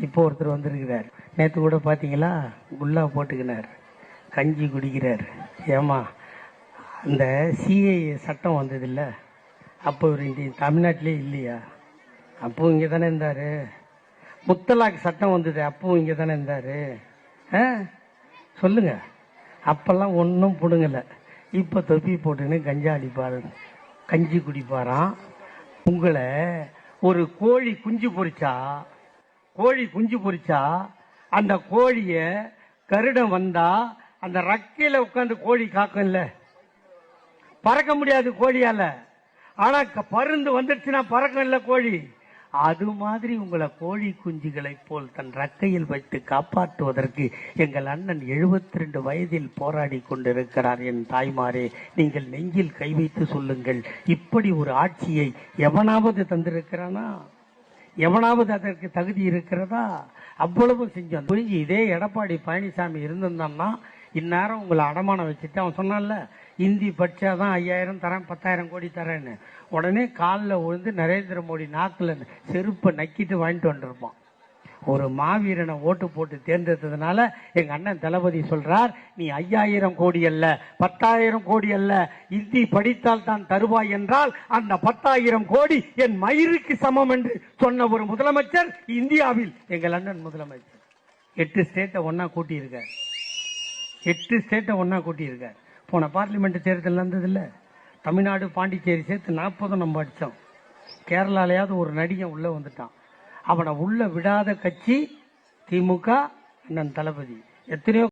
இப்போ ஒருத்தர் வந்திருக்கிறார். நேற்று கூட பார்த்தீங்களா குல்லா போட்டுக்கினார். கஞ்சி குடிக்கிறார். ஏமா அந்த சிஐ சட்டம் வந்ததில்ல. அப்போ இவர் இங்கே தமிழ்நாட்டிலே இல்லையா? அப்போ இங்கே தானே இருந்தார். முத்தலாக் சட்டம் வந்தது அப்போ இங்கே தானே இருந்தார். ஆ? சொல்லுங்க. அப்பெல்லாம் ஒன்றும் பிடுங்கலை. இப்போ தொப்பி போட்டுன்னு கஞ்சா அடிப்பார். கஞ்சி குடிப்பாராம். உங்களை ஒரு கோழி குஞ்சு பொரிச்சா கோழி குஞ்சு பொறிச்சா அந்த கோழிய கருடம் வந்தா அந்த ரக்கையில உட்காந்து கோழி காக்கும்ல. பறக்க முடியாது கோழியால. ஆனா க- பருந்து வந்துடுச்சுன்னா பறக்கும் இல்ல கோழி. அது மாதிரி உங்களை கோழி குஞ்சுகளை போல் தன் ரக்கையில் வைத்து காப்பாற்றுவதற்கு எங்கள் அண்ணன் 72 ரெண்டு வயதில் போராடி கொண்டிருக்கிறார். என் தாய்மாரே நீங்கள் நெஞ்சில் கை வைத்து சொல்லுங்கள். இப்படி ஒரு ஆட்சியை எவனாவது தந்திருக்கிறானா? எவனாவது அதற்கு தகுதி இருக்கிறதா? அவ்வளவு செஞ்சோம். புரிஞ்சு இதே எடப்பாடி பழனிசாமி இருந்திருந்தான்னா இந்நேரம் உங்களை அடமானம் வச்சுட்டு அவன் சொன்னான்ல இந்தி படிச்சாதான் ஐயாயிரம் தரேன் பத்தாயிரம் கோடி தரேன்னு. உடனே காலில் விழுந்து நரேந்திர மோடி நாக்கில் செருப்பை நக்கிட்டு வாங்கிட்டு வந்திருப்பான். ஒரு மாவீரனை ஓட்டு போட்டு தேர்ந்தெடுத்ததுனால எங்க அண்ணன் தளபதி சொல்றார் நீ ஐயாயிரம் கோடி அல்ல பத்தாயிரம் கோடி அல்ல இந்தி படித்தால் தான் தருவாய் என்றால் அந்த பத்தாயிரம் கோடி என் மயிருக்கு சமம் என்று சொன்ன ஒரு முதலமைச்சர் இந்தியாவில். எங்கள் அண்ணன் முதலமைச்சர். எட்டு ஸ்டேட்டை ஒன்னா கூட்டியிருக்கார். எட்டு ஸ்டேட்டை ஒன்னா கூட்டியிருக்கார். போன பார்லிமெண்ட் தேர்தல் நடந்ததில்ல. தமிழ்நாடு பாண்டிச்சேரி சேர்த்து நாற்பதும் நம்ம அடித்தோம் கேரளாலையாவது ஒரு நடிகன் உள்ளே வந்துட்டான். அவனை உள்ள விடாத கட்சி திமுக அண்ணன் தளபதி. எத்தனையோ